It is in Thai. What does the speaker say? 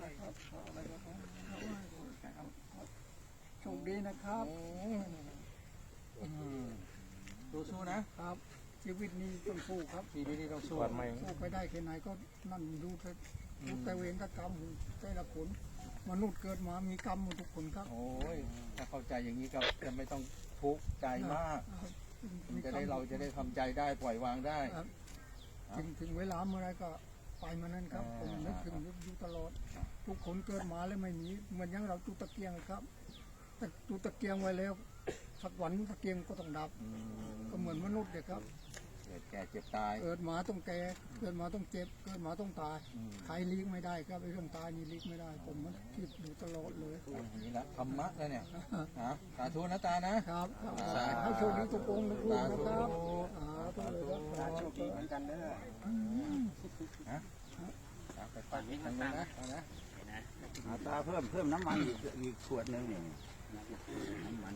คนนี้นอนหน่อยโชคดีนะครับสู้ๆนะครับ ชีวิตนี้ต้องสู้ครับทีนี้ต้องสู้ขวดใหม่สู้ไปได้แค่ไหนก็นั่นดูแต่ดูแต่เวรแต่กรรมแต่ละคนมนุษย์เกิดมามีกรรมหมดทุกคนครับ โอ้ยถ้าเข้าใจอย่างนี้ก็จะไม่ต้องทุกข์ใจมากจะได้เราจะได้ทำใจได้ปล่อยวางได้ครับถึงถึงเวลาเมื่อไรก็ไปมานั้นครับอ่าผมนึกถึงอยู่ตลอด ทุกคนเกิดมาแล้วไม่มีเหมือนอยังเราจุดตะเกียงครับแต่จุดตะเกียงไว้แล้วสักวันตะเกียงก็ต้องดับอืมก็เหมือนมนุษย์เนี่ยครับเกิดแก่เจ็บตายเกิดมาต้องแก่เกิดมาต้องเจ็บเกิดมาต้องตายอืมใครลีกไม่ได้ครับไอ้เรื่องตายนี่ลีกไม่ได้ ผมมันคิดอยู่ตลอดเลยอันนี้ละธรรมะแล้วเนี่ยนะสาธุนะตานะครับครับสาธุให้โชคดีทุกองค์ทุกลูกนะครับอ่าทุกเลยครับสาธุดีเหมือนกันเด้อนะไปปั่นทางนู้นนะเอานะอา ตาเพิ่มเพิ่มน้ำมันอีกอีกขวดหนึ่งนี่น้ำมัน